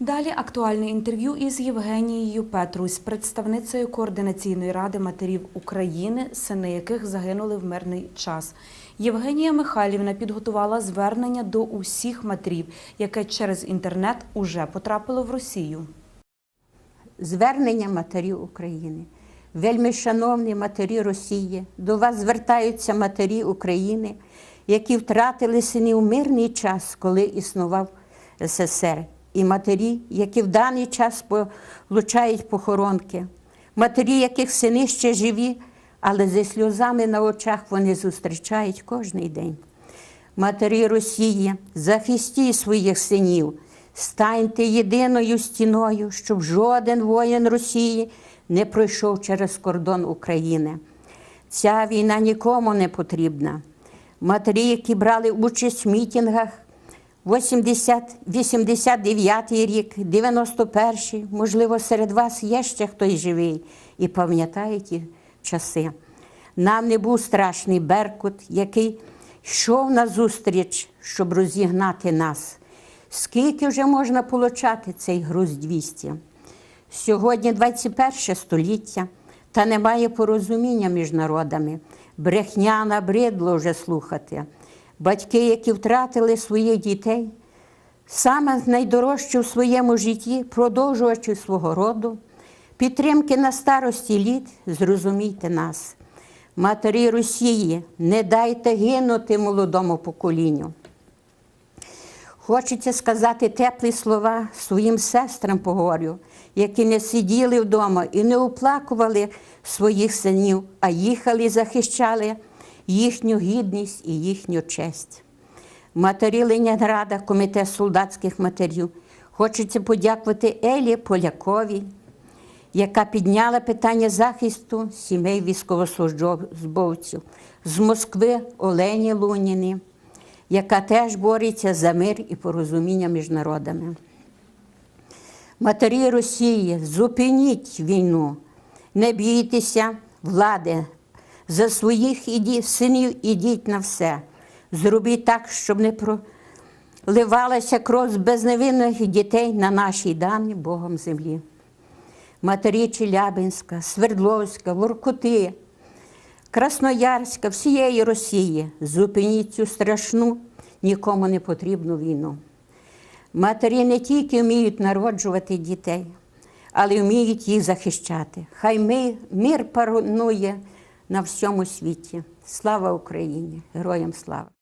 Далі актуальне інтерв'ю із Євгенією Петрусь, представницею координаційної ради матерів України, сини яких загинули в мирний час. Євгенія Михайлівна підготувала звернення до усіх матерів, яке через інтернет уже потрапило в Росію. Звернення матерів України. Вельми шановні матері Росії, до вас звертаються матері України, які втратили синів мирний час, коли існував СССР, і матері, які в даний час получають похоронки, матері, яких сини ще живі, але зі сльозами на очах вони зустрічають кожний день. Матері Росії, захистіть своїх синів, станьте єдиною стіною, щоб жоден воїн Росії не пройшов через кордон України. Ця війна нікому не потрібна. Матері, які брали участь в мітингах 80, 89 рік, 91-й, можливо, серед вас є ще хтось живий і пам'ятає ті часи. Нам не був страшний Беркут, який йшов назустріч, щоб розігнати нас. Скільки вже можна получати цей груз 200? Сьогодні 21 століття, та немає порозуміння між народами. Брехня набридло вже слухати. Батьки, які втратили своїх дітей, саме найдорожче в своєму житті, продовжувачі свого роду, підтримки на старості літ, зрозумійте нас. Матері Росії, не дайте гинути молодому поколінню. Хочеться сказати теплі слова своїм сестрам поговорю, які не сиділи вдома і не оплакували своїх синів, а їхали захищали їхню гідність і їхню честь. Матері Ленінграда, комітет солдатських матерів, хочеться подякувати Елі Поляковій, яка підняла питання захисту сімей військовослужбовців, з Москви Олені Луніні, яка теж бореться за мир і порозуміння між народами. Матері Росії, зупиніть війну, не бійтеся влади, за своїх іді, синів ідіть на все. Зробіть так, щоб не проливалася кров безневинних дітей на нашій даній Богом землі. Матері Челябинська, Свердловська, Воркути, Красноярська, всієї Росії, зупиніть цю страшну, нікому не потрібну війну. Матері не тільки вміють народжувати дітей, але вміють їх захищати. Хай ми, мир панує на всьому світі. Слава Україні! Героям слава!